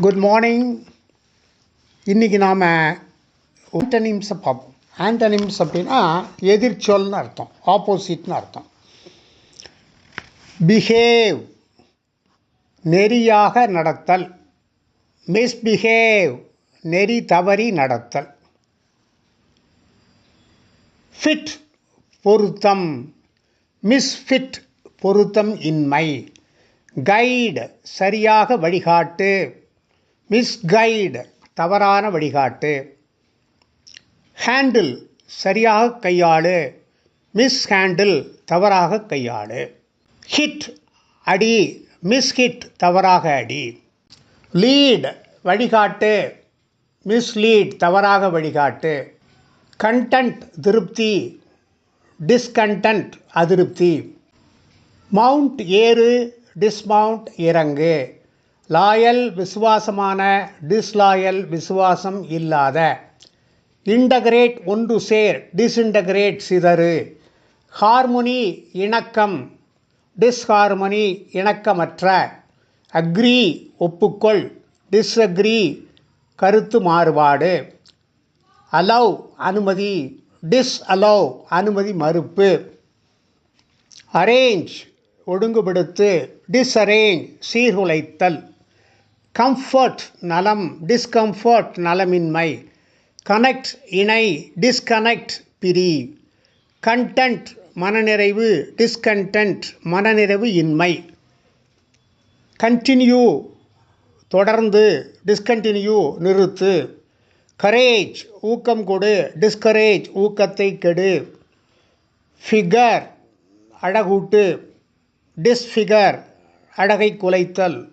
Good morning இன்றைக்கி நாம் ஆண்டனிம்ஸை பார்ப்போம் ஆண்டனிம்ஸ் அப்படின்னா எதிர்ச்சொல்னு அர்த்தம் ஆப்போசிட்னு அர்த்தம். பிஹேவ் நெறியாக நடத்தல். மிஸ்பிஹேவ் நெறி தவறி நடத்தல். ஃபிட் பொருத்தம். மிஸ்ஃபிட் பொருத்தம் இன்மை. கைடு சரியாக வழிகாட்டு. மிஸ்கைடு தவறான வழிகாட்டு. ஹேண்டில் சரியாக கையாளு. மிஸ் ஹேண்டில் தவறாக கையாளு. ஹிட் அடி. மிஸ் ஹிட் தவறாக அடி. லீட் வழிகாட்டு. மிஸ்லீட் தவறாக வழிகாட்டு. கண்டன்ட் திருப்தி. டிஸ்கண்டன்ட் அதிருப்தி. மவுண்ட் ஏறு டிஸ்மவுண்ட் இறங்கு. லாயல் விசுவாசமான டிஸ்லாயல் விசுவாசம் இல்லாத. இன்டகிரேட் ஒன்று சேர் டிஸ்இன்டகிரேட் சிதறு. ஹார்மோனி இணக்கம் டிஸ்ஹார்மோனி இணக்கமற்ற. அக்ரி ஒப்புக்கொள் டிஸ்அக்ரி கருத்து மாறுபாடு. அலவ் அனுமதி டிஸ் அலவ் அனுமதி மறுப்பு. அரேஞ்ச் ஒழுங்குபடுத்து டிஸ்அரேஞ்ச் சீர்குலைத்தல். கம்ஃபர்ட் நலம் டிஸ்கம்ஃபர்ட் நலமின்மை. கனெக்ட் இணை டிஸ்கனெக்ட் பிரி. கண்டென்ட் மனநிறைவு டிஸ்கண்டென்ட் மனநிறைவு இன்மை. கண்டினியூ தொடர்ந்து டிஸ்கண்டினியூ நிறுத்து. கரேஜ் ஊக்கம் கொடு டிஸ்கரேஜ் ஊக்கத்தை கெடு. ஃபிகர் அழகூட்டு. டிஸ்ஃபிகர் அழகை குலைத்தல்.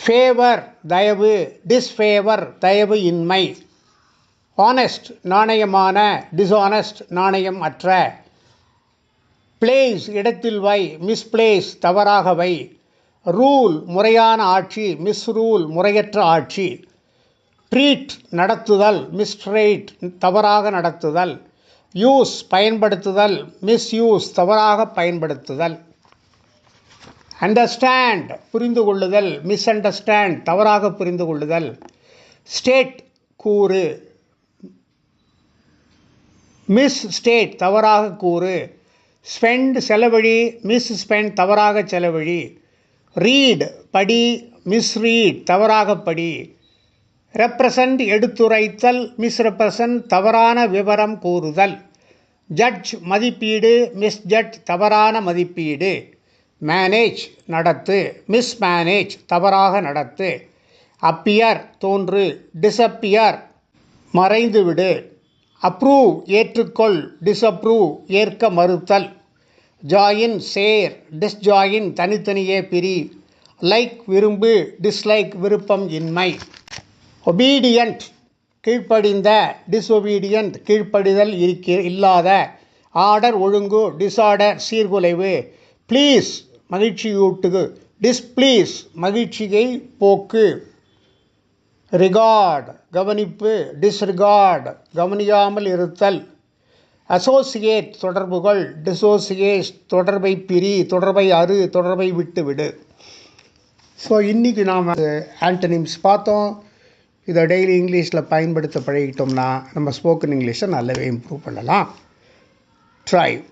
ஃபேவர் தயவு டிஸ்ஃபேவர் தயவு இன்மை ஆனஸ்ட் நாணயமான டிஸ்ஆனஸ்ட் நாணயம் அற்ற பிளேஸ் இடத்தில் வை மிஸ்பிளேஸ் தவறாக வை. ரூல் முறையான ஆட்சி மிஸ்ரூல் முறையற்ற ஆட்சி. ட்ரீட் நடத்துதல் மிஸ்ட்ரேட் தவறாக நடத்துதல். யூஸ் பயன்படுத்துதல் மிஸ்யூஸ் தவறாக பயன்படுத்துதல். அண்டர்ஸ்டாண்ட் புரிந்து கொள்ளுதல் மிஸ் அண்டர்ஸ்டாண்ட் தவறாக புரிந்து கொள்ளுதல் ஸ்டேட் கூறு. மிஸ் ஸ்டேட் தவறாக கூறு. ஸ்பெண்ட் செலவழி. மிஸ் ஸ்பெண்ட் தவறாக செலவழி. ரீட் படி. மிஸ் ரீட் தவறாக படி. ரெப்ரசன்ட் எடுத்துரைத்தல். மிஸ்ரெப்ரசன்ட் தவறான விவரம் கூறுதல். ஜட்ஜ் மதிப்பீடு. மிஸ் ஜட்ஜ் தவறான மதிப்பீடு. மேனேஜ் நடத்து. மிஸ் மேனேஜ் தவறாக நடத்து. அப்பியர் தோன்று. டிஸப்பியர் மறைந்துவிடு. அப்ரூவ் ஏற்றுக்கொள். டிஸ்அப்ரூவ் ஏற்க மறுத்தல். ஜாயின் சேர் டிஸ்ஜாயின் தனித்தனியே பிரி. லைக் விரும்பு. டிஸ்லைக் விருப்பம் இன்மை. ஒபீடியண்ட் கீழ்ப்படிந்த. டிஸ்ஒபீடியண்ட் கீழ்ப்படிதல் இருக்க இல்லாத. ஆர்டர் ஒழுங்கு. டிஸார்டர் சீர்குலைவு. ப்ளீஸ் மகிழ்ச்சியூட்டுகு. டிஸ்ப்ளீஸ் மகிழ்ச்சியை போக்கு. ரிகார்ட் கவனிப்பு. டிஸ்ரிகார்ட் கவனியாமல் இருத்தல். அசோசியேட் தொடர்புகள். டிசோசியேட் தொடர்பை பிரி தொடர்பை அறு தொடர்பை விட்டு விடு ஸோ இன்றைக்கி நாம் ஆண்டனிம்ஸ் பார்த்தோம். இதை டெய்லி இங்கிலீஷில் பயன்படுத்த பழகிட்டோம்னா நம்ம ஸ்போக்கன் இங்கிலீஷை நல்லாவே இம்ப்ரூவ் பண்ணலாம். ட்ரைவ்